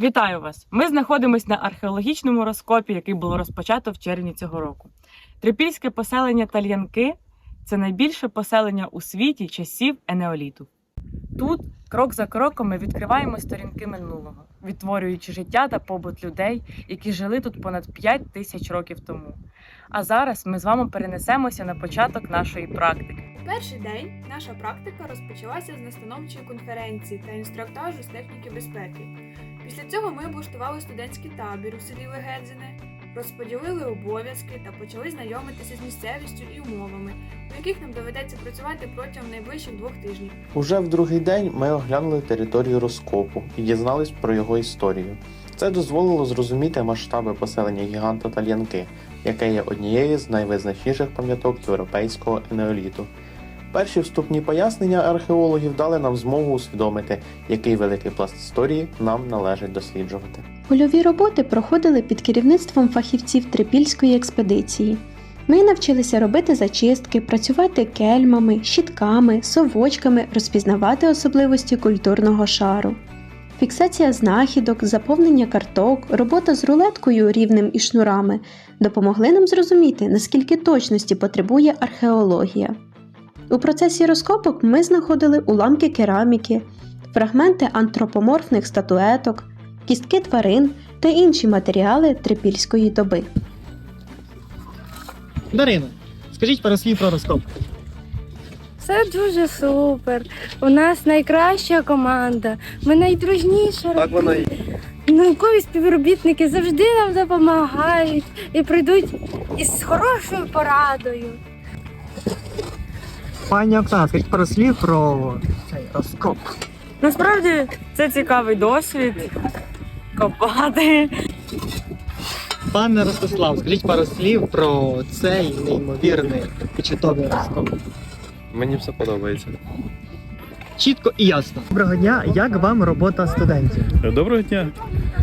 Вітаю вас! Ми знаходимося на археологічному розкопі, який було розпочато в червні цього року. Трипільське поселення Тальянки це найбільше поселення у світі часів енеоліту. Тут, крок за кроком, ми відкриваємо сторінки минулого, відтворюючи життя та побут людей, які жили тут понад 5 тисяч років тому. А зараз ми з вами перенесемося на початок нашої практики. Перший день наша практика розпочалася з настановчої конференції та інструктажу з техніки безпеки. Після цього ми облаштували студентський табір у селі Легедзине, розподілили обов'язки та почали знайомитися з місцевістю і умовами, у яких нам доведеться працювати протягом найближчих двох тижнів. Уже в другий день ми оглянули територію розкопу і дізнались про його історію. Це дозволило зрозуміти масштаби поселення гіганта Тальянки, яке є однією з найвизначніших пам'яток європейського енеоліту. Перші вступні пояснення археологів дали нам змогу усвідомити, який великий пласт історії нам належить досліджувати. Польові роботи проходили під керівництвом фахівців трипільської експедиції. Ми навчилися робити зачистки, працювати кельмами, щітками, совочками, розпізнавати особливості культурного шару. Фіксація знахідок, заповнення карток, робота з рулеткою рівнем і шнурами допомогли нам зрозуміти, наскільки точності потребує археологія. У процесі розкопок ми знаходили уламки кераміки, фрагменти антропоморфних статуеток, кістки тварин та інші матеріали трипільської доби. Дарина, скажіть пару слів про розкоп. Все дуже супер. У нас найкраща команда. Ми найдружніша. Так воно і Наукові співробітники завжди нам допомагають і прийдуть із хорошою порадою. Пані Оксана, скажіть пару слів про цей розкоп. Насправді це цікавий досвід копати. Пане Ростислав, скажіть пару слів про цей неймовірний і чудовий розкоп. мені все подобається. Чітко і ясно. Доброго дня, як вам робота студентів? Доброго дня.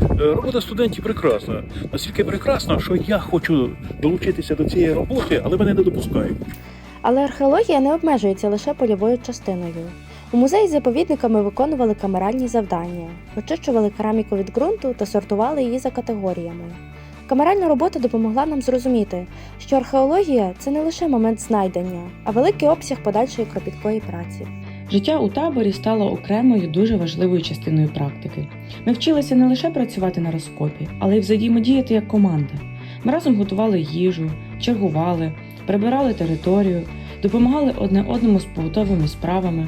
Е, Робота студентів прекрасна. Настільки прекрасна, що я хочу долучитися до цієї роботи, але мене не допускають. Але археологія не обмежується лише польовою частиною. У музеї з заповідниками виконували камеральні завдання, очищували кераміку від ґрунту та сортували її за категоріями. Камеральна робота допомогла нам зрозуміти, що археологія це не лише момент знайдення, а великий обсяг подальшої кропіткої праці. Життя у таборі стало окремою дуже важливою частиною практики. Ми вчилися не лише працювати на розкопі, але й взаємодіяти як команда. Ми разом готували їжу, чергували, прибирали територію, допомагали одне одному з побутовими справами.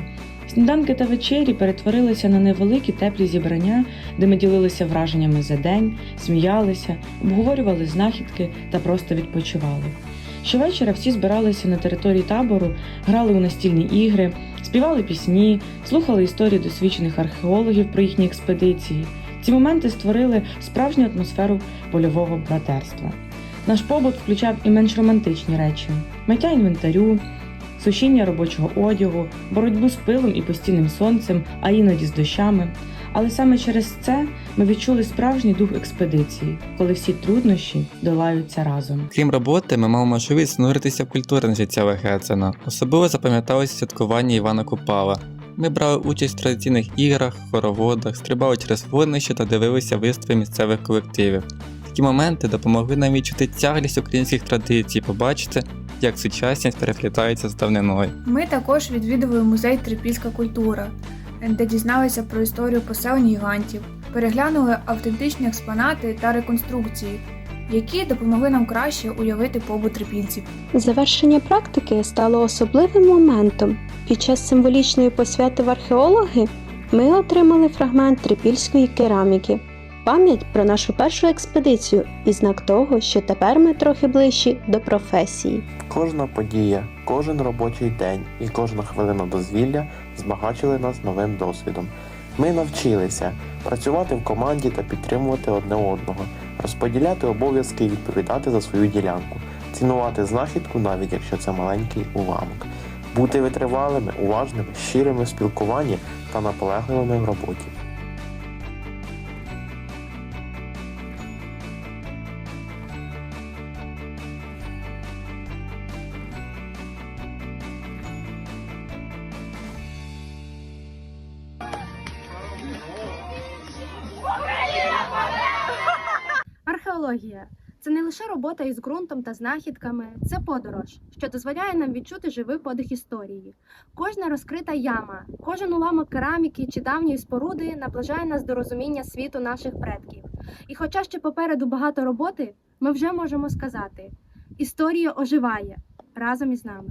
Сніданки та вечері перетворилися на невеликі теплі зібрання, де ми ділилися враженнями за день, сміялися, обговорювали знахідки та просто відпочивали. Щовечора всі збиралися на території табору, грали у настільні ігри, співали пісні, слухали історії досвідчених археологів про їхні експедиції. Ці моменти створили справжню атмосферу польового братерства. Наш побут включав і менш романтичні речі: миття інвентарю, сушіння робочого одягу, боротьбу з пилом і постійним сонцем, а іноді з дощами. Але саме через це ми відчули справжній дух експедиції, коли всі труднощі долаються разом. Крім роботи, ми мали можливість зануритися в культурне життя Вегецена. Особливо запам'яталося святкування Івана Купала. Ми брали участь в традиційних іграх, хороводах, стрибали через вогнище та дивилися вистави місцевих колективів. Такі моменти допомогли нам відчути тяглість українських традицій, побачити, як сучасність переплітається з давниною. Ми також відвідували музей Трипільська культура, де дізналися про історію поселень гігантів, переглянули автентичні експонати та реконструкції, які допомогли нам краще уявити побут трипільців. Завершення практики стало особливим моментом. Під час символічної посвяти в археологи ми отримали фрагмент трипільської кераміки, пам'ять про нашу першу експедицію і знак того, що тепер ми трохи ближчі до професії. Кожна подія, кожен робочий день і кожна хвилина дозвілля збагачили нас новим досвідом. Ми навчилися працювати в команді та підтримувати одне одного, розподіляти обов'язки і відповідати за свою ділянку, цінувати знахідку, навіть якщо це маленький уламок, бути витривалими, уважними, щирими в спілкуванні та наполегливими в роботі. Археологія це не лише робота із ґрунтом та знахідками, це подорож, що дозволяє нам відчути живий подих історії. Кожна розкрита яма, кожен уламок кераміки чи давньої споруди наближає нас до розуміння світу наших предків. І хоча ще попереду багато роботи, ми вже можемо сказати: історія оживає разом із нами.